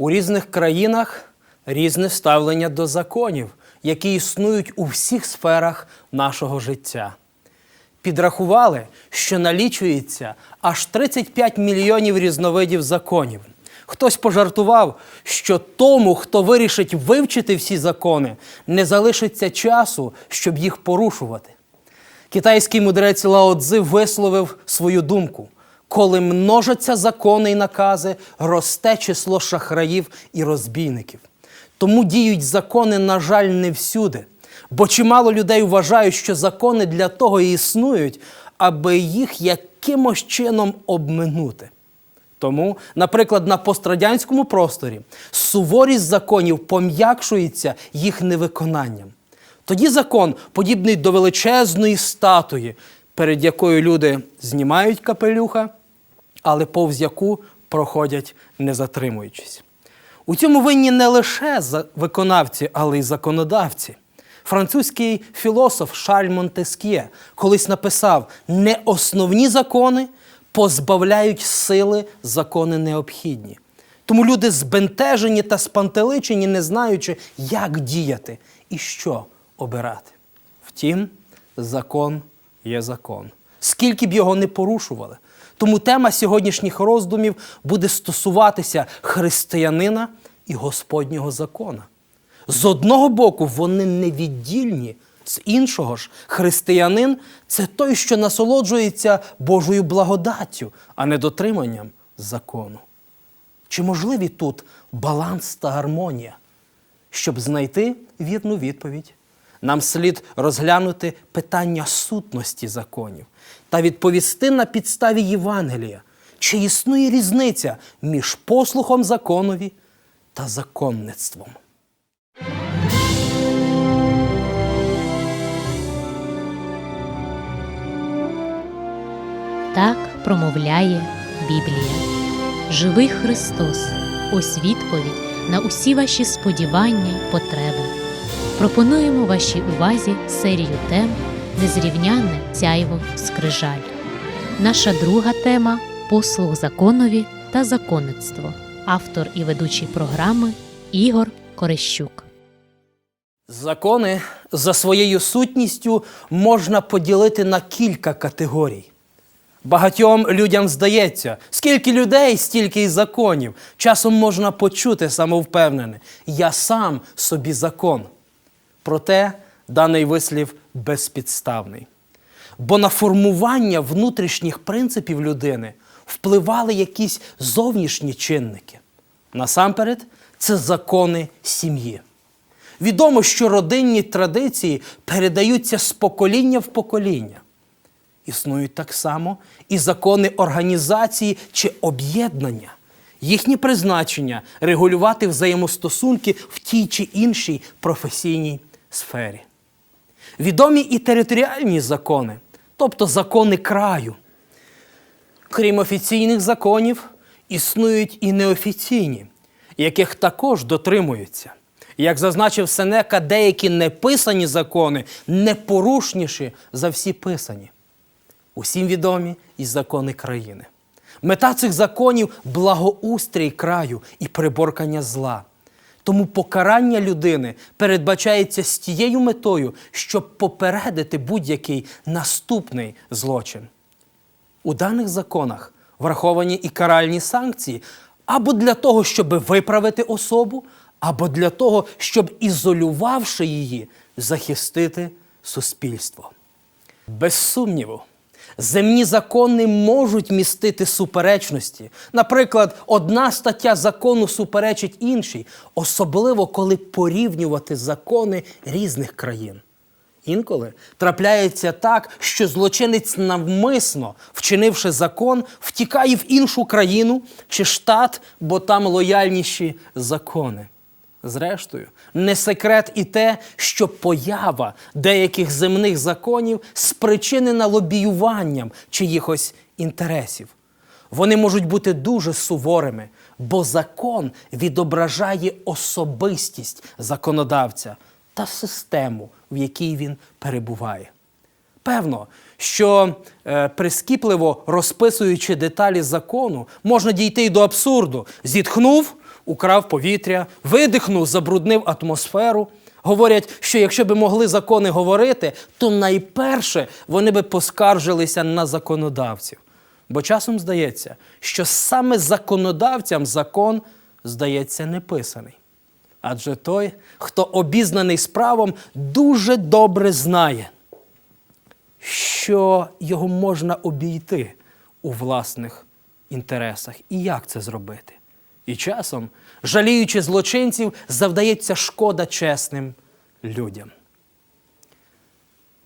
У різних країнах різне ставлення до законів, які існують у всіх сферах нашого життя. Підрахували, що налічується аж 35 мільйонів різновидів законів. Хтось пожартував, що тому, хто вирішить вивчити всі закони, не залишиться часу, щоб їх порушувати. Китайський мудрець Лао Цзи висловив свою думку: коли множаться закони і накази, росте число шахраїв і розбійників. Тому діють закони, на жаль, не всюди. Бо чимало людей вважають, що закони для того і існують, аби їх якимось чином обминути. Тому, наприклад, на пострадянському просторі суворість законів пом'якшується їх невиконанням. Тоді закон подібний до величезної статуї, перед якою люди знімають капелюха, але повз яку проходять не затримуючись. У цьому винні не лише виконавці, але й законодавці. Французький філософ Шарль Монтескє колись написав: не основні закони позбавляють сили закони необхідні. Тому люди збентежені та спантеличені, не знаючи, як діяти і що обирати. Втім, закон є закон, скільки б його не порушували. Тому тема сьогоднішніх роздумів буде стосуватися християнина і Господнього закона. З одного боку, вони невіддільні, з іншого ж, християнин це той, що насолоджується Божою благодаттю, а не дотриманням закону. Чи можливі тут баланс та гармонія? Щоб знайти вірну відповідь, нам слід розглянути питання сутності законів та відповісти на підставі Євангелія, чи існує різниця між послухом законові та законництвом. Так промовляє Біблія. Живий Христос, ось відповідь на усі ваші сподівання й потреби. Пропонуємо вашій увазі серію тем Незрівнянне сяйво скрижаль. Наша друга тема послуг законові та законництво. Автор і ведучий програми Ігор Корещук. Закони за своєю сутністю можна поділити на кілька категорій. Багатьом людям здається, скільки людей, стільки й законів. Часом можна почути самовпевнене Я сам собі закон. Проте даний вислів безпідставний. Бо на формування внутрішніх принципів людини впливали якісь зовнішні чинники. Насамперед, це закони сім'ї. Відомо, що родинні традиції передаються з покоління в покоління. Існують так само і закони організації чи об'єднання. Їхнє призначення регулювати взаємостосунки в тій чи іншій професійній сфері. Відомі і територіальні закони, тобто закони краю. Крім офіційних законів, існують і неофіційні, яких також дотримуються. Як зазначив Сенека, деякі неписані закони непорушніші за всі писані. Усім відомі і закони країни. Мета цих законів благоустрій краю і приборкання зла. Тому покарання людини передбачається з тією метою, щоб попередити будь-який наступний злочин. У даних законах враховані і каральні санкції або для того, щоб виправити особу, або для того, щоб, ізолювавши її, захистити суспільство. Без сумніву, земні закони можуть містити суперечності. Наприклад, одна стаття закону суперечить іншій, особливо коли порівнювати закони різних країн. Інколи трапляється так, що злочинець навмисно, вчинивши закон, втікає в іншу країну чи штат, бо там лояльніші закони. Зрештою, не секрет і те, що поява деяких земних законів спричинена лобіюванням чиїхось інтересів. Вони можуть бути дуже суворими, бо закон відображає особистість законодавця та систему, в якій він перебуває. Певно, що е, прискіпливо розписуючи деталі закону, можна дійти й до абсурду. Зітхнув, украв повітря, видихнув, забруднив атмосферу. Говорять, що якщо би могли закони говорити, то найперше вони би поскаржилися на законодавців. Бо часом здається, що саме законодавцям закон здається неписаний. Адже той, хто обізнаний справом, дуже добре знає, що його можна обійти у власних інтересах і як це зробити. І часом, жаліючи злочинців, завдається шкода чесним людям.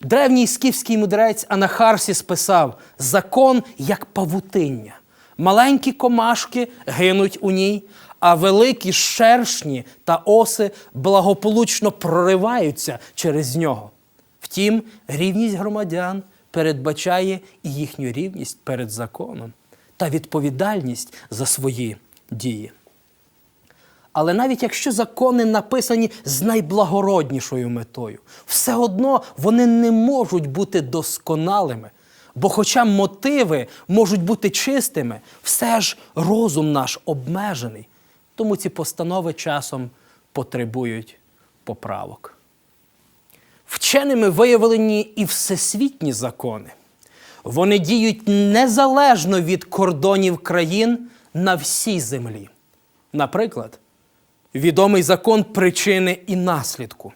Древній скіфський мудрець Анахарсіс писав: закон як павутиння. Маленькі комашки гинуть у ній, а великі шершні та оси благополучно прориваються через нього. Втім, рівність громадян передбачає і їхню рівність перед законом та відповідальність за свої дії. Але навіть якщо закони написані з найблагороднішою метою, все одно вони не можуть бути досконалими. Бо, хоча мотиви можуть бути чистими, все ж розум наш обмежений. Тому ці постанови часом потребують поправок. Вченими виявлені і всесвітні закони. Вони діють незалежно від кордонів країн на всій землі. Наприклад, відомий закон причини і наслідку.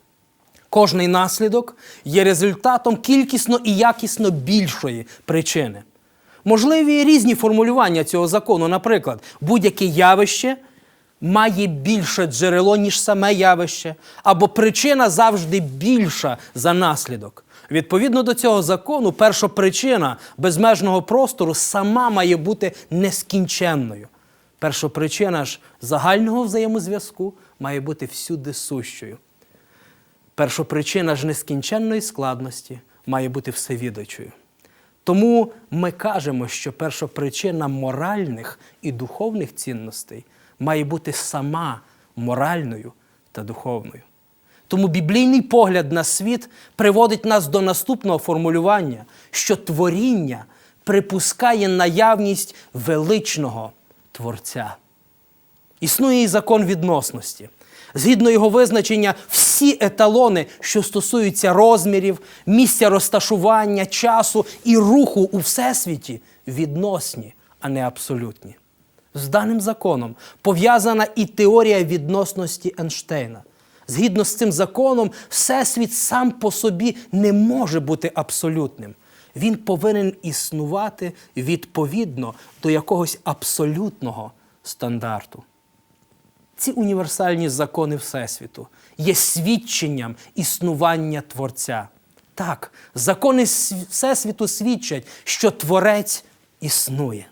Кожний наслідок є результатом кількісно і якісно більшої причини. Можливі різні формулювання цього закону. Наприклад, будь-яке явище має більше джерело, ніж саме явище, або причина завжди більша за наслідок. Відповідно до цього закону, перша причина безмежного простору сама має бути нескінченною. Першопричина ж загального взаємозв'язку має бути всюди сущою. Першопричина ж нескінченної складності має бути всевідачою. Тому ми кажемо, що першопричина моральних і духовних цінностей має бути сама моральною та духовною. Тому біблійний погляд на світ приводить нас до наступного формулювання, що творіння припускає наявність величного Творця. Існує і закон відносності. Згідно його визначення, всі еталони, що стосуються розмірів, місця розташування, часу і руху у всесвіті, відносні, а не абсолютні. З даним законом пов'язана і теорія відносності Ейнштейна. Згідно з цим законом, всесвіт сам по собі не може бути абсолютним. Він повинен існувати відповідно до якогось абсолютного стандарту. Ці універсальні закони Всесвіту є свідченням існування Творця. Так, закони Всесвіту свідчать, що Творець існує.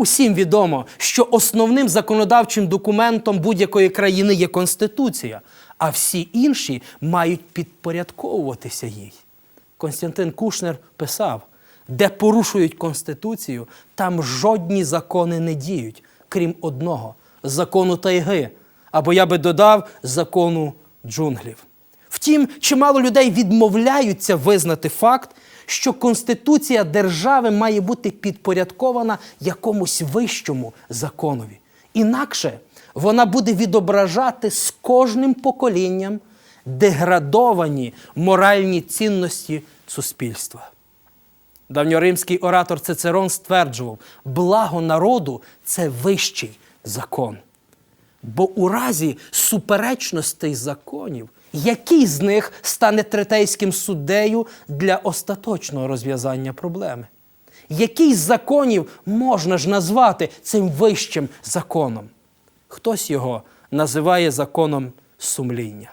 Усім відомо, що основним законодавчим документом будь-якої країни є Конституція, а всі інші мають підпорядковуватися їй. Константин Кушнер писав: де порушують Конституцію, там жодні закони не діють, крім одного закону тайги, або я би додав закону джунглів. Втім, чимало людей відмовляються визнати факт, що Конституція держави має бути підпорядкована якомусь вищому законові. Інакше вона буде відображати з кожним поколінням деградовані моральні цінності суспільства. Давньоримський оратор Цицерон стверджував, благо народу це вищий закон. Бо у разі суперечностей законів, який з них стане третейським суддею для остаточного розв'язання проблеми? Який з законів можна ж назвати цим вищим законом? Хтось його називає законом сумління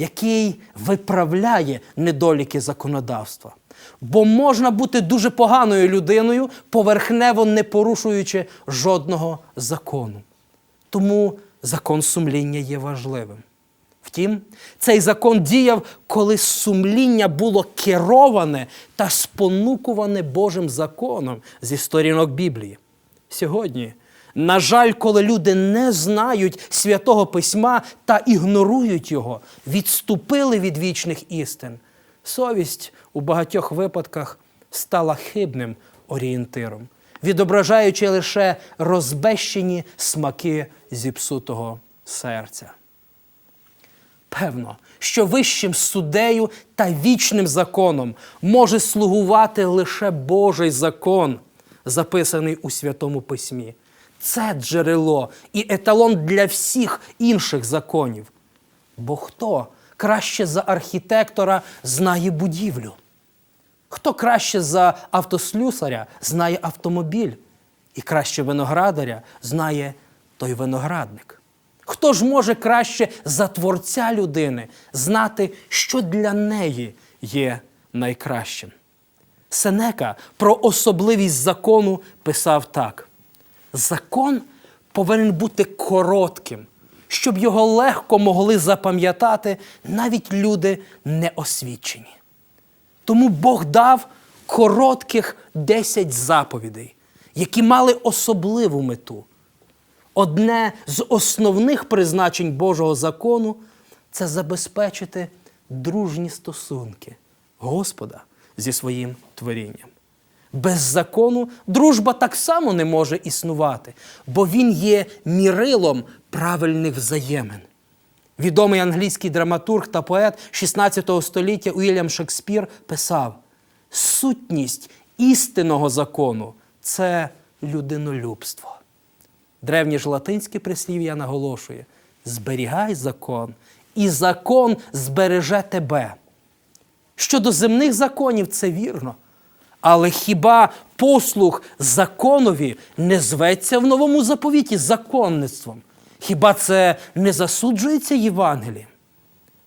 який виправляє недоліки законодавства. Бо можна бути дуже поганою людиною, поверхнево не порушуючи жодного закону. Тому закон сумління є важливим. Втім, цей закон діяв, коли сумління було кероване та спонукуване Божим законом зі сторінок Біблії. Сьогодні, на жаль, коли люди не знають святого письма та ігнорують його, відступили від вічних істин, Совість у багатьох випадках стала хибним орієнтиром, відображаючи лише розбещені смаки зіпсутого серця. Певно, що вищим суддею та вічним законом може слугувати лише Божий закон, записаний у Святому Письмі. Це джерело і еталон для всіх інших законів. Бо хто краще за архітектора знає будівлю? Хто краще за автослюсаря знає автомобіль, і краще виноградаря знає той виноградник. Хто ж може краще за творця людини знати, що для неї є найкращим? Сенека про особливість закону писав так: закон повинен бути коротким, щоб його легко могли запам'ятати навіть люди неосвічені. Тому Бог дав коротких 10 заповідей, які мали особливу мету. Одне з основних призначень Божого закону це забезпечити дружні стосунки Господа зі своїм творінням. Без закону дружба так само не може існувати, бо він є мірилом правильних взаємин. Відомий англійський драматург та поет 16 століття Уільям Шекспір писав: сутність істинного закону це людинолюбство. Древнє ж латинське прислів'я наголошує: зберігай закон, і закон збереже тебе. Щодо земних законів, це вірно. Але хіба послух законові не зветься в новому заповіті законництвом? Хіба це не засуджується Євангелієм?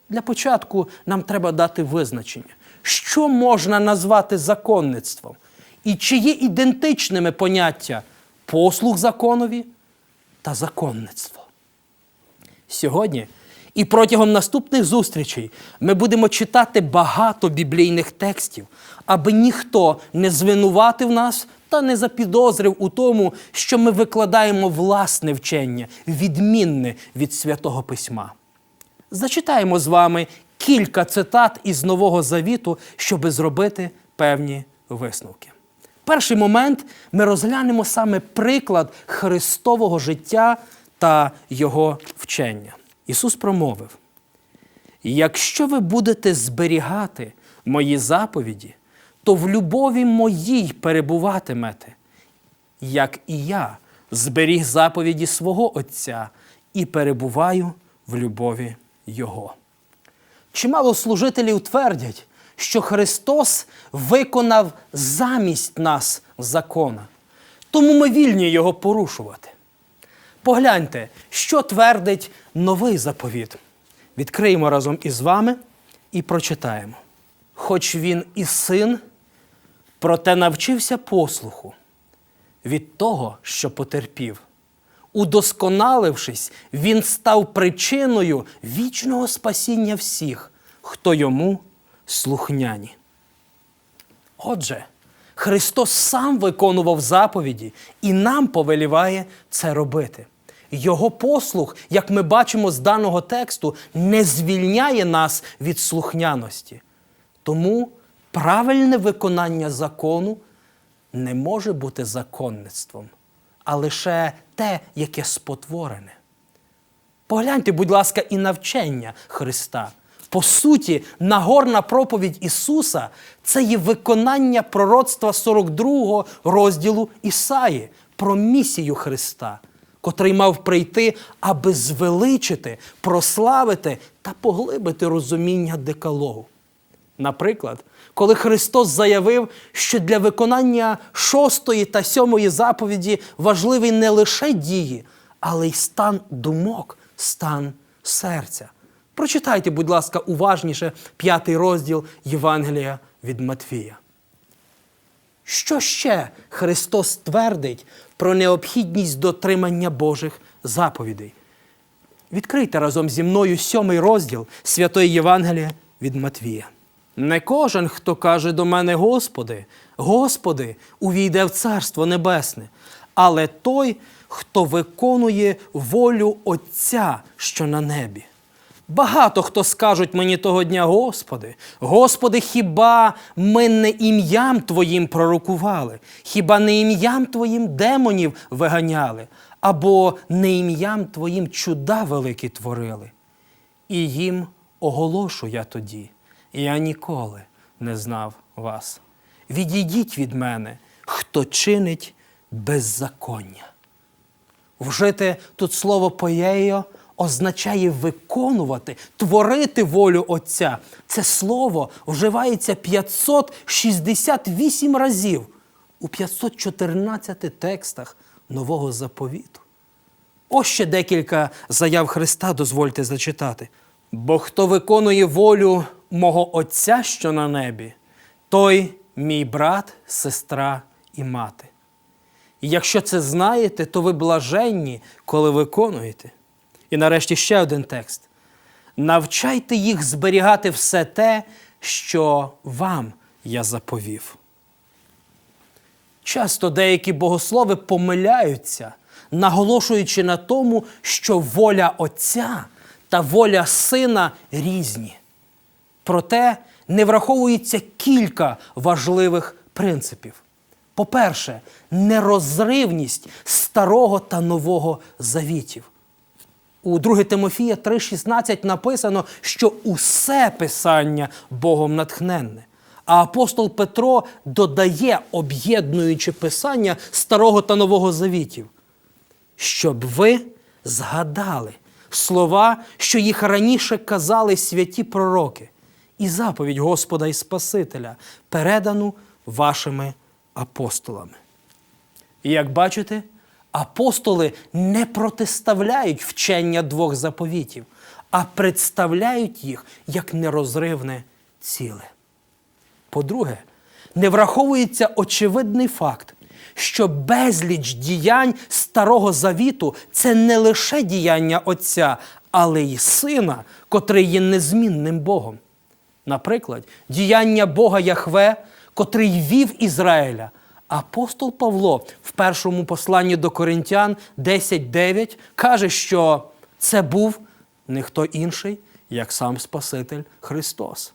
Для початку нам треба дати визначення, що можна назвати законництвом, і чи є ідентичними поняття послуг законові та законництво. Сьогодні і протягом наступних зустрічей ми будемо читати багато біблійних текстів, аби ніхто не звинуватив нас та не запідозрив у тому, що ми викладаємо власне вчення, відмінне від святого письма. Зачитаємо з вами кілька цитат із Нового Завіту, щоби зробити певні висновки. Перший момент ми розглянемо саме приклад Христового життя та Його вчення. Ісус промовив: Якщо ви будете зберігати мої заповіді, то в любові моїй перебуватимете, як і я зберіг заповіді свого Отця і перебуваю в любові Його. Чимало служителів твердять, що Христос виконав замість нас закона, тому ми вільні його порушувати. Погляньте, що твердить новий заповіт. Відкриємо разом із вами і прочитаємо. Хоч він і син, проте навчився послуху від того, що потерпів. Удосконалившись, він став причиною вічного спасіння всіх, хто йому слухняні. Отже, Христос сам виконував заповіді і нам повеліває це робити. Його послух, як ми бачимо з даного тексту, не звільняє нас від слухняності. Тому правильне виконання закону не може бути законництвом, а лише те, яке спотворене. Погляньте, будь ласка, і навчення Христа. По суті, нагорна проповідь Ісуса це є виконання пророцтва 42 розділу Ісаї про місію Христа, котрий мав прийти, аби звеличити, прославити та поглибити розуміння декалогу. Наприклад, коли Христос заявив, що для виконання шостої та сьомої заповіді важливий не лише дії, але й стан думок, стан серця. Прочитайте, будь ласка, уважніше п'ятий розділ Євангелія від Матвія. Що ще Христос твердить про необхідність дотримання Божих заповідей? Відкрийте разом зі мною сьомий розділ Святої Євангелія від Матвія. Не кожен, хто каже до мене Господи, Господи, увійде в Царство Небесне, але той, хто виконує волю Отця, що на небі. Багато хто скажуть мені того дня, Господи, Господи, хіба ми не ім'ям Твоїм пророкували, хіба не ім'ям Твоїм демонів виганяли, або не ім'ям Твоїм чуда великі творили? І їм оголошу я тоді, я ніколи не знав вас. Відійдіть від мене, хто чинить беззаконня. Вжити тут слово поєйо означає виконувати, творити волю Отця. Це слово вживається 568 разів у 514 текстах Нового заповіту. Ось ще декілька заяв Христа дозвольте зачитати. Бо хто виконує волю мого Отця, що на небі, той мій брат, сестра і мати. І якщо це знаєте, то ви блаженні, коли виконуєте. І нарешті ще один текст. Навчайте їх зберігати все те, що вам я заповів. Часто деякі богослови помиляються, наголошуючи на тому, що воля Отця та воля Сина різні. Проте не враховується кілька важливих принципів. По-перше, нерозривність старого та нового завітів. У 2 Тимофія 3,16 написано, що усе писання Богом натхненне. А апостол Петро додає, об'єднуючи писання старого та нового завітів, щоб ви згадали слова, що їх раніше казали святі пророки, і заповідь Господа і Спасителя, передану вашими апостолами. І як бачите, апостоли не протиставляють вчення двох заповітів, а представляють їх як нерозривне ціле. По-друге, не враховується очевидний факт, що безліч діянь Старого Завіту це не лише діяння Отця, але й Сина, котрий є незмінним Богом. Наприклад, діяння Бога Яхве, котрий вів Ізраїля. Апостол Павло в першому посланні до Коринтян 10.9 каже, що це був не хто інший, як сам Спаситель Христос.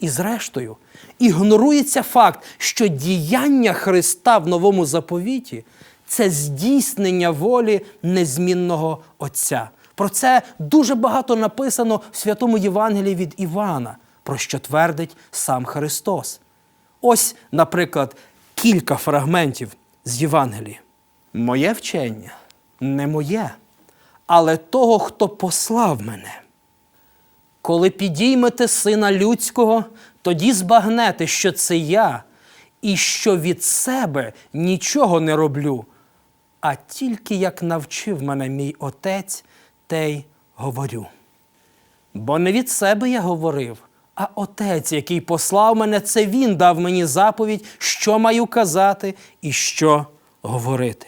І зрештою, ігнорується факт, що діяння Христа в новому заповіті це здійснення волі незмінного Отця. Про це дуже багато написано в Святому Євангелії від Івана, про що твердить сам Христос. Ось, наприклад, кілька фрагментів з Євангелії. Моє вчення не моє, але того, хто послав мене. Коли підіймете сина людського, тоді збагнете, що це я, і що від себе нічого не роблю, а тільки як навчив мене мій отець, те й говорю. Бо не від себе я говорив, а отець, який послав мене, це він дав мені заповідь, що маю казати і що говорити.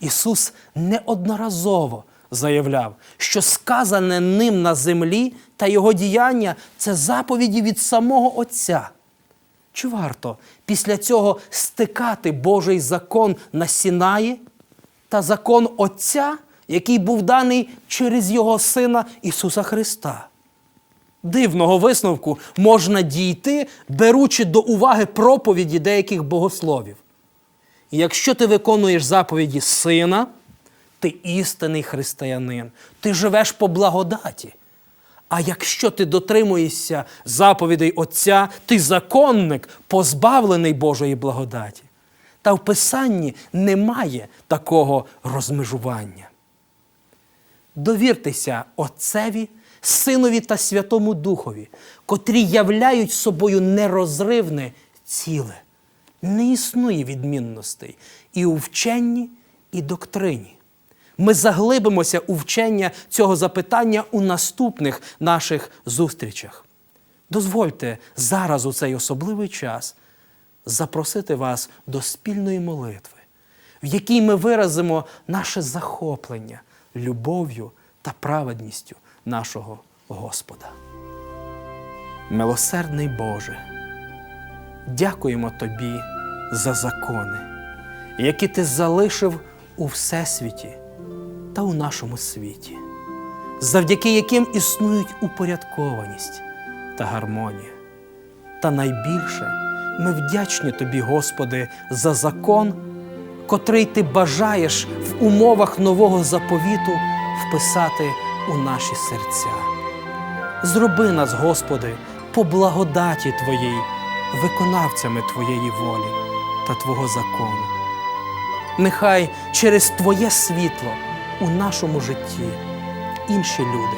Ісус неодноразово заявляв, що сказане ним на землі та його діяння це заповіді від самого Отця. Чи варто після цього стикати Божий закон на Сінаї та закон Отця, який був даний через Його Сина Ісуса Христа? Дивного висновку можна дійти, беручи до уваги проповіді деяких богословів. І якщо ти виконуєш заповіді сина, ти істинний християнин, ти живеш по благодаті. А якщо ти дотримуєшся заповідей Отця, ти законник, позбавлений Божої благодаті. Та в Писанні немає такого розмежування. Довіртеся Отцеві, Синові та Святому Духові, котрі являють собою нерозривне ціле. Не існує відмінностей і у вченні, і доктрині. Ми заглибимося у вчення цього запитання у наступних наших зустрічах. Дозвольте зараз у цей особливий час запросити вас до спільної молитви, в якій ми виразимо наше захоплення любов'ю та праведністю нашого Господа. Милосердний Боже, дякуємо Тобі за закони, які Ти залишив у Всесвіті та у нашому світі. завдяки яким існують упорядкованість та гармонія. Та найбільше ми вдячні Тобі, Господи, за закон, котрий Ти бажаєш в умовах нового заповіту вписати у наші серця. Зроби нас, Господи, по благодаті Твоїй, виконавцями Твоєї волі та Твого закону. Нехай через Твоє світло у нашому житті інші люди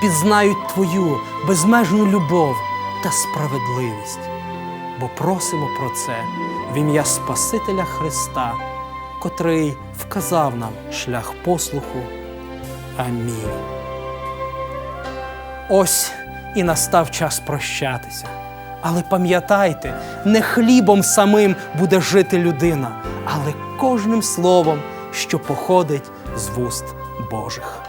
пізнають Твою безмежну любов та справедливість, бо просимо про це в ім'я Спасителя Христа, котрий вказав нам шлях послуху. Амінь. Ось і настав час прощатися. Але пам'ятайте, не хлібом самим буде жити людина, але кожним словом, що походить з вуст Божих.